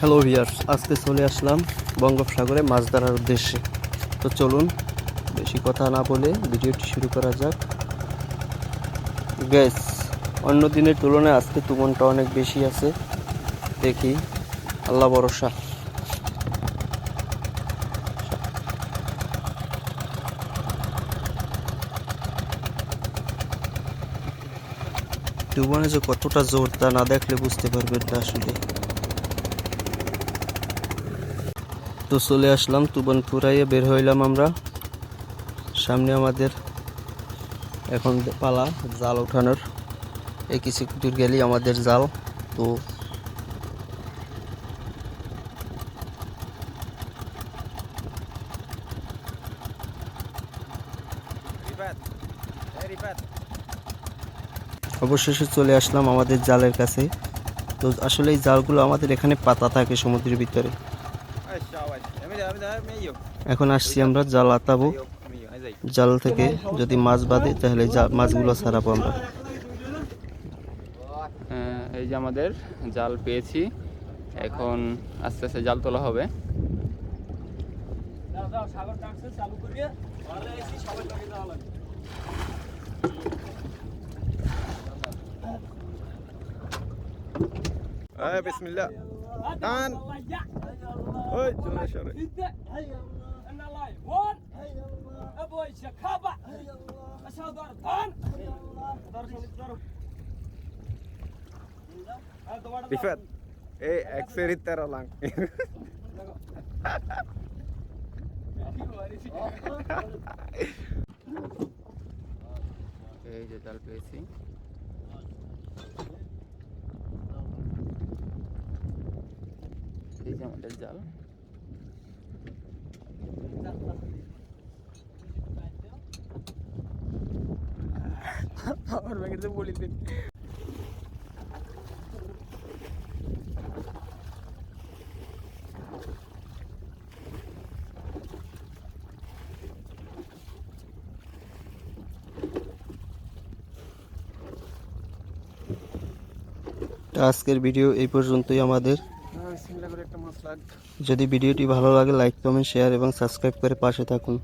Hello viewers আজকে চলে আসলাম বঙ্গোপসাগরে মাছ ধরার উদ্দেশ্যে। তো চলুন, বেশি কথা না বলে ভিডিওটি শুরু করা যাক। গ্যাস অন্য দিনের তুলনায় আজকে তুমনটা অনেক বেশি আছে। দেখি, আল্লাহ ভরসা। তুমনে যে কতটা জোর তা না দেখলে বুঝতে পারবেন না আসলে। তো চলে আসলাম তুবন ফুরাইয়ে বের হইলাম আমরা। সামনে আমাদের এখন পালা, জাল ওঠানোর। এই কিছু দূর গেলেই আমাদের জাল, তো অবশেষে চলে আসলাম আমাদের জালের কাছে। তো আসলে এই জালগুলো আমাদের এখানে পাতা থাকে সমুদ্রের ভিতরে। এখন আসছি আমরা জাল আতাবো জাল থেকে যদি মাছ বাঁধে তাহলে মাছগুলো ছাড়াবো আমরা হ্যাঁ, এই যে আমাদের জাল পেয়েছি এখন আস্তে আস্তে জাল তোলা হবে আয় বিসমিল্লাহ টান ওই চলে সরে রিফাত এই তেরো লাখ এই যে জাল পেয়েছি এই যে আমাদের জাল। বলি দিন আজকের ভিডিও এই পর্যন্তই আমাদের। লাগ যদি ভিডিওটি ভালো লাগে লাইক কমেন্ট শেয়ার এবং সাবস্ক্রাইব করে পাশে থাকুন।